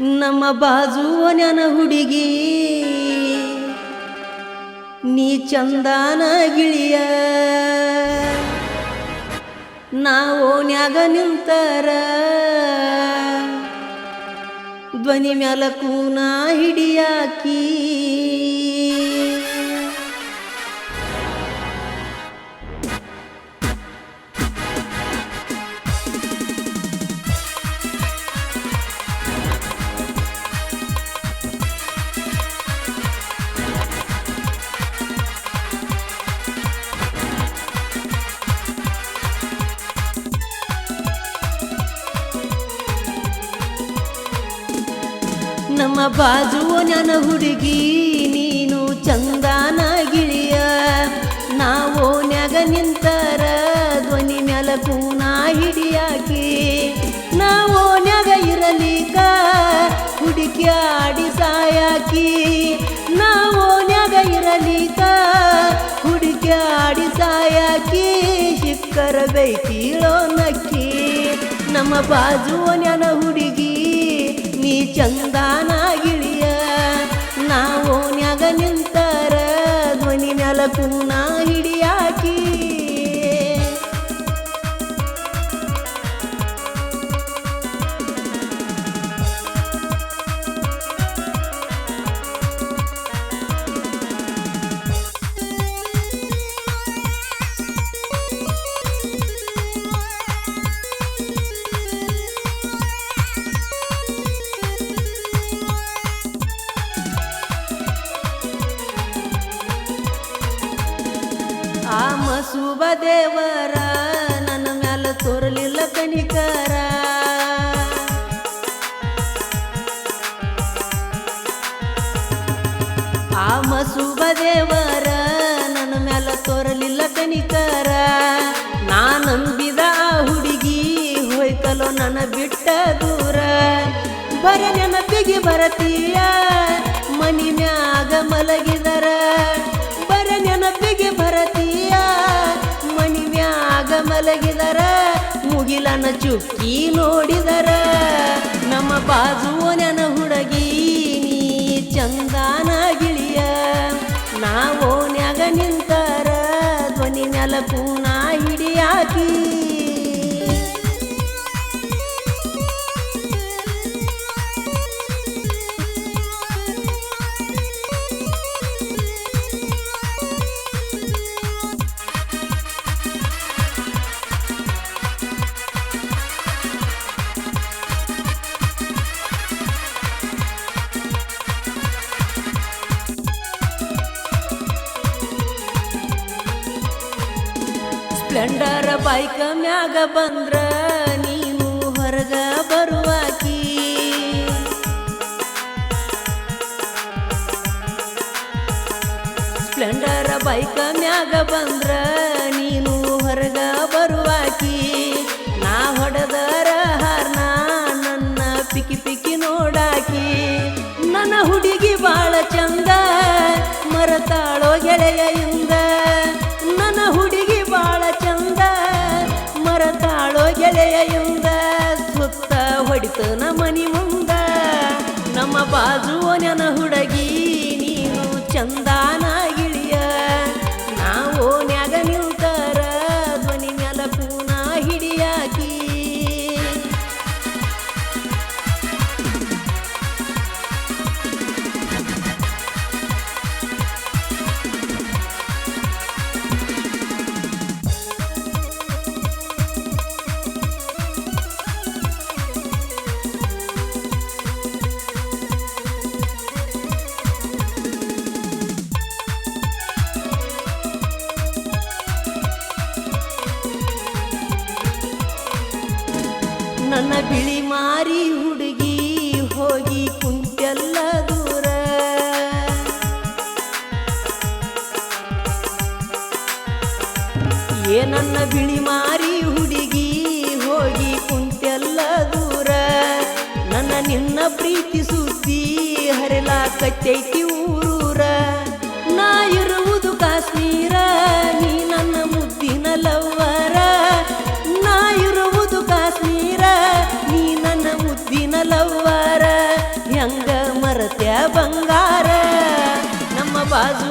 ನಮ್ಮ ಬಾಜು ಒನ್ಯಾನ ಹುಡುಗಿ. ನೀ ಚಂದಾನ ಗಿಳಿಯ. ನಾವು ನ್ಯಾಗ ನಿಂತರ. ಧ್ವನಿ ಮ್ಯಾಲ ಕೂನ ಹಿಡಿಯಾಕಿ. ನಮ್ಮ ಬಾಜು ನನ್ನ ಹುಡುಗಿ, ನೀನು ಚಂದಾನ ಗಿಳಿಯ. ನಾವು ನ್ಯಾಗ ನಿಂತರ, ಧ್ವನಿ ಮ್ಯಾಲ ಕೂನ ಹಿಡಿಯಾಕಿ. ನಾವು ನ್ಯಾಗ ಇರಲಿಕ ಹುಡುಕಿ ಆಡಿ ಸಾಯಾಕಿ. ನಾವು ನ್ಯಾಗ ಇರಲಿಕ ಹುಡುಕಿ ಆಡಿ ಸಾಯಾಕಿ. ಶಿಕ್ಕರ ಬೈಕೀಳೋ ನಕ್ಕಿ. ನಮ್ಮ ಬಾಜು ನನ್ನ ಹುಡುಗಿ ಚಂದಾನ ಗಿಳಿಯ ನಾವು ನ್ಯಾಗ ನಿಂತಾರ ಧ್ವನಿ ಕೂನ ಮಸುಬ ದೇವರ, ನನ್ನ ಮ್ಯಾಲ ತೋರಲಿಲ್ಲ ಕನಿಕರ ಆ ಮಸುಬ ದೇವರ, ನನ್ನ ಮ್ಯಾಲ ತೋರಲಿಲ್ಲ ಕನಿಕರ ನಾ ನಂಬಿದ ಹುಡುಗಿ ಹೋಯ್ತಲೋ ನನ್ನ ಬಿಟ್ಟ ದೂರ. ಬರ ನೆನಪಿಗೆ ಬರತೀಯ, ಮನಿ ಮ್ಯಾಗ ಮಲಗಿದರ ಚುಕ್ಕಿ ನೋಡಿದರ ನಮ್ಮ ಬಾಜು ಸ್ಪ್ಲೆಂಡರ್ ಬೈಕ್ ಮ್ಯಾಗ ಬಂದ್ರ ನೀನು ಹೊರಗ ಬರುವಾಕಿ ಸ್ಪ್ಲೆಂಡರ್ ಬೈಕ ಮ್ಯಾಗ ಬಂದ್ರ ಗೆಳೆಯಿಂದ ಸುತ್ತ ಹೊಡಿತನ ಮನಿ ಮುಂದ. ನಮ್ಮ ಬಾಜು ನೆನ ಹುಡುಗಿ ನನ್ನ ಬಿಳಿ ಮಾರಿ ಹುಡುಗಿ ಹೋಗಿ ಕುಂತೆಲ್ಲ ದೂರ. ಏ ನನ್ನ ಬಿಳಿ ಮಾರಿ ಹುಡುಗಿ ಹೋಗಿ ಕುಂತೆಲ್ಲ ದೂರ. ನನ್ನ ನಿನ್ನ ಪ್ರೀತಿ ಸುದ್ದಿ ಹರಿಲಾಕತ್ತೈತಿ ಊರೂರ ನಮ್ಮ ಬಾಜು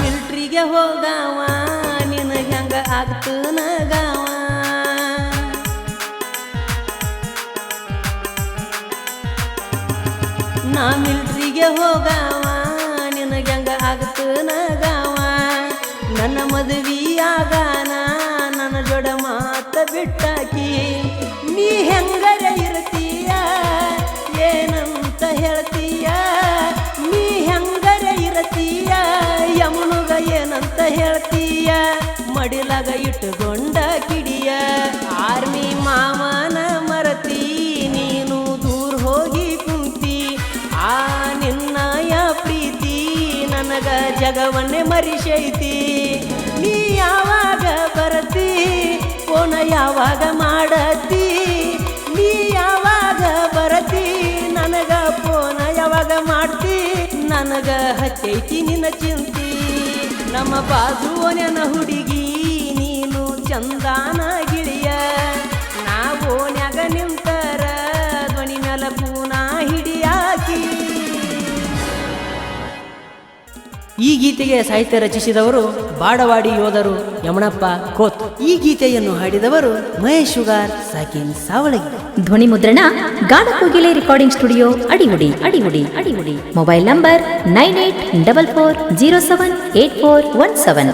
ಮಿಲ್ಟ್ರಿಗೆ ಹೋಗವ, ನಿನಗೆ ಹೆಂಗ ನಗಾವ? ನಾ ಮಿಲ್ಟ್ರಿಗೆ ಹೋಗಾವ, ನಿನಗೆ ಹೆಂಗ ನಗಾವ? ನನ್ನ ಮದುವೆಯಾಗಾನ ನನ್ನ ಜೊಡ ಮಾತ ಬಿಟ್ಟಾಕಿ ಇಟ್ಟುಕೊಂಡ ಕಿಡಿಯ ಆರ್ಮಿ ಮಾಮನ ಮರತಿ, ನೀನು ದೂರ ಹೋಗಿ ಕುಂತಿ, ಆ ನಿನ್ನಯ ಪ್ರೀತಿ ನನಗ ಜಗವನ್ನೇ ಮರಿಸೈತಿ. ನೀ ಯಾವಾಗ ಬರತಿ ಕೋನ ಯಾವಾಗ ಮಾಡತಿ, ನೀ ಯಾವಾಗ ಬರತಿ, ನನಗ ಫೋನ ಯಾವಾಗ ಮಾಡ್ತಿ, ನನಗ ಹಚ್ಚೈತಿ ನಿನ್ನ ಚಿಂತಿ. ನಮ್ಮ ಬಾಜು ನೆನ ಹುಡುಗಿ ಚಂದಾನ ಗಿಳಿಯ ನಾವು ನ್ಯಾಗ ನಿಂತರ ಧ್ವನಿ ಮ್ಯಾಲ ಪೂನಾ ಹಿಡಿಯಾಕಿ. ಈ ಗೀತೆಗೆ ಸಾಹಿತ್ಯ ರಚಿಸಿದವರು ಬಾಡವಾಡಿ ಯೋಧರು ಯಮಣಪ್ಪ ಕೋತ್. ಈ ಗೀತೆಯನ್ನು ಹಾಡಿದವರು ಮಹೇಶ್ ಶುಗಾರ್ ಸಾಕಿನ್ ಸಾವಳಗಿ ಧ್ವನಿ ಮುದ್ರಣ Ganakogile recording studio, Adigudi Adigudi Adigudi. Mobile number nine eight double four zero seven eight four one seven.